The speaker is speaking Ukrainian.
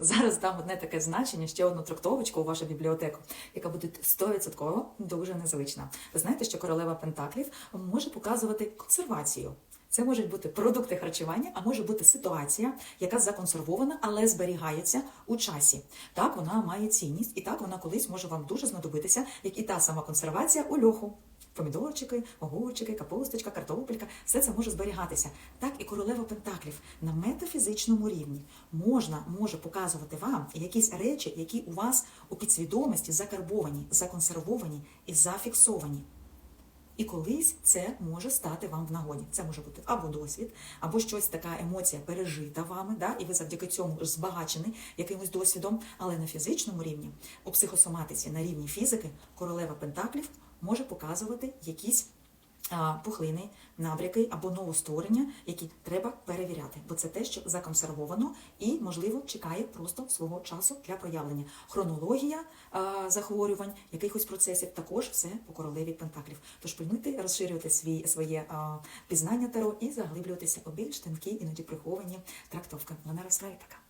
Зараз дам одне таке значення, ще одну трактовочку у вашу бібліотеку, яка буде 100% дуже незвична. Ви знаєте, що королева Пентаклів може показувати консервацію. Це можуть бути продукти харчування, а може бути ситуація, яка законсервована, але зберігається у часі. Так вона має цінність, і так вона колись може вам дуже знадобитися, як і та сама консервація у льоху. Помідорчики, огурчики, капусточка, картопелька все це може зберігатися. Так королева Пентаклів на метафізичному рівні можна може показувати вам якісь речі, які у вас у підсвідомості закарбовані, законсервовані і зафіксовані. І колись це може стати вам в нагоді. Це може бути або досвід, або щось така емоція пережита вами, да, і ви завдяки цьому збагачений якимось досвідом. Але на фізичному рівні, у психосоматиці, на рівні фізики, королева Пентаклів може показувати якісь пухлини, набряки або новостворення, які треба перевіряти, бо це те, що законсервовано і, можливо, чекає просто свого часу для проявлення. Хронологія захворювань, якихось процесів також все по королеві Пентаклів. Тож пильнуйте, розширюйте свій, своє пізнання таро і заглиблюватися у більш тонкі, іноді приховані трактовки. Вона розправі така.